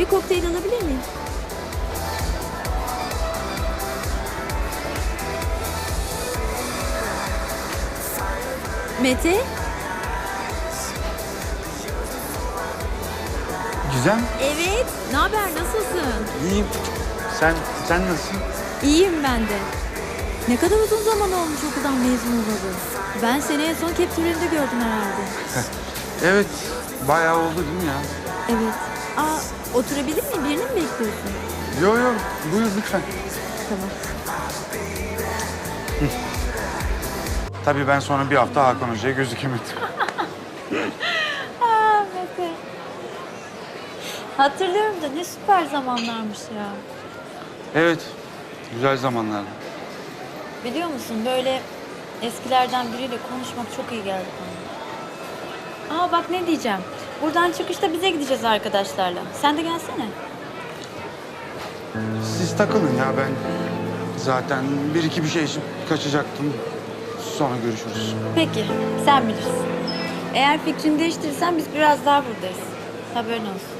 Bir kokteyl alabilir miyim? Mete, Gizem, evet. Ne haber, nasılsın? iyiyim. Sen, sen nasılsın? İyiyim ben de. Ne kadar uzun zaman olmuş okuldan mezun olalı. Ben seni en son Capture'inde gördüm herhalde. Evet, bayağı oldu değil mi ya? Evet. Aa, oturabilir miyim? Birini mi bekliyorsun? Yo yo, buyur lütfen. Tamam. Tabii ben sonra bir hafta Hakan Hoca'ya gözükemedim. Aa, Mete. Hatırlıyorum da ne süper zamanlarmış ya. Evet, güzel zamanlardı. Biliyor musun böyle eskilerden biriyle konuşmak çok iyi geldi bana. Aa bak ne diyeceğim. Buradan çıkışta bize gideceğiz arkadaşlarla. Sen de gelsene. Siz takılın ya ben zaten bir iki bir şey için kaçacaktım. Sonra görüşürüz. Peki, sen bilirsin. Eğer fikrini değiştirirsen biz biraz daha buradayız. Haberin olsun.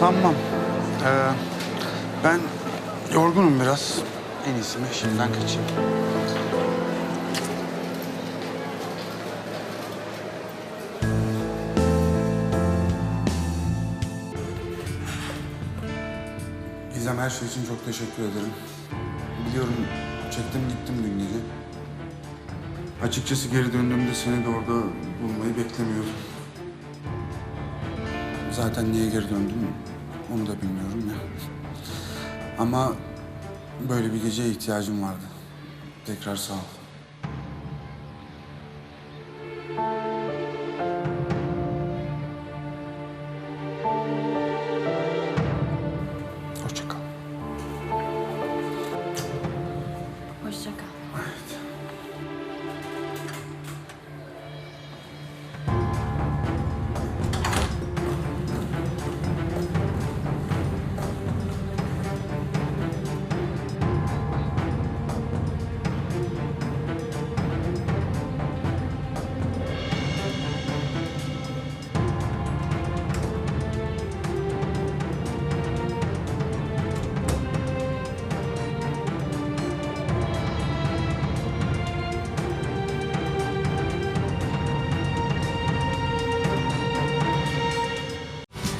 Sanmam. Ee, ben yorgunum biraz. En iyisi mi şimdiden kaçayım. Gizem her şey için çok teşekkür ederim. Biliyorum çektim gittim dün gece. Açıkçası geri döndüğümde seni de orada bulmayı beklemiyordum. Zaten niye geri döndüm onu da bilmiyorum ya. Ama böyle bir geceye ihtiyacım vardı. Tekrar sağ ol.